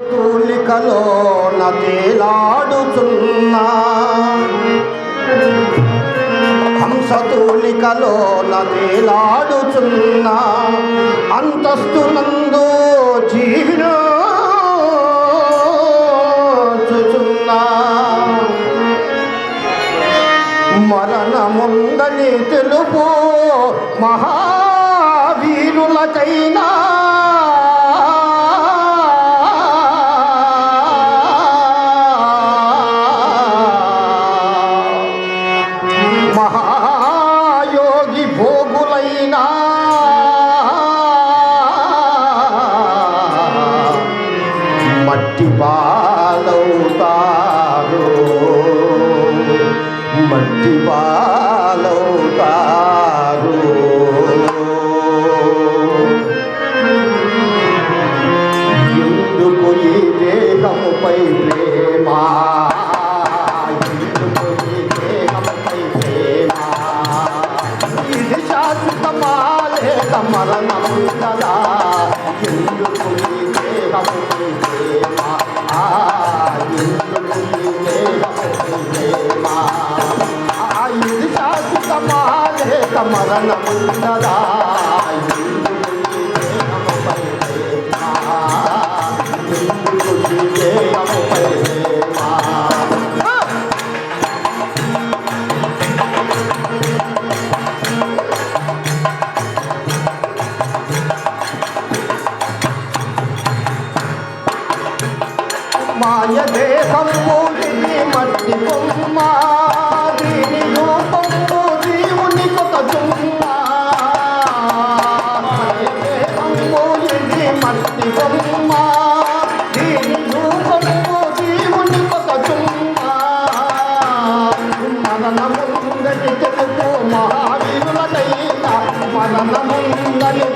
తూలికలో నతేలాడుచున్నా హంస తూలికలో నతేలాడుచున్నా అంతస్తు నందు జీవిను మరణ ముందని తెలుపు మహావీరులకైనా మట్టి పాలవుతారు. మట్టి పాలవుతారు. ఎందుకు ఈ దేహముపై ప్రేమ? మరణం కదా ఎందుకు ఈ దేహముపై ప్రేమ? మరణమున్నదా మననముందని తెలుపు మహావీరులనైనా మననముందని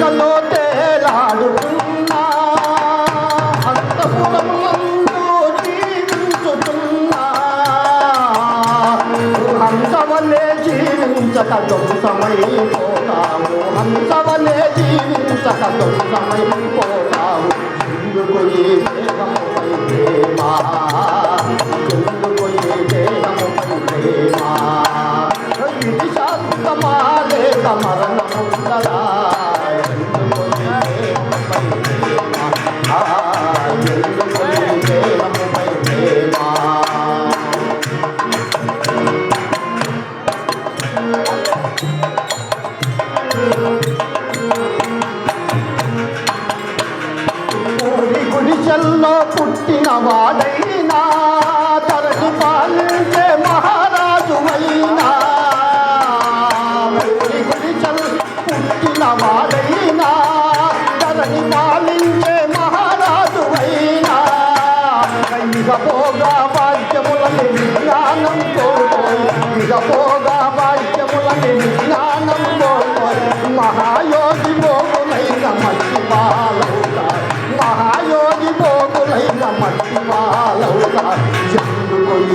కలో తేలాడుతున్నా హంసవలే జీవించక దొంసమైపోతావు la la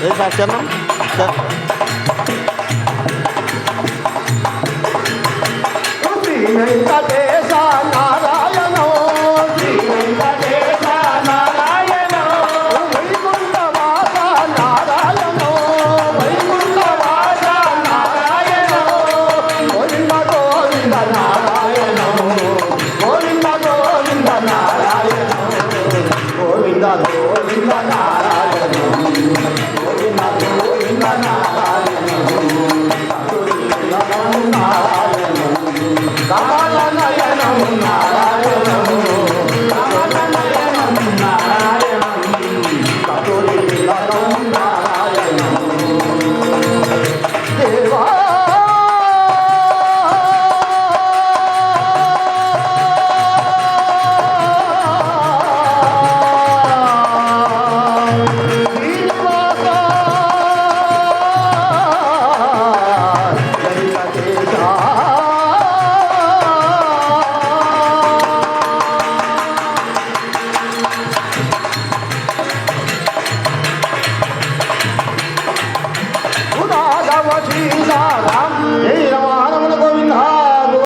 ఏ సార్ చరణం చ- శ్రీ వెంకటేశ నారాయణ శ్రీ వెంకటేశ నారాయణ వైకుంఠవాస నారాయణ వైకుంఠవాస నారాయణ గోవింద గోవింద నారాయణ గోవింద గోవింద నారాయణ గోవింద గోవింద నారాయణ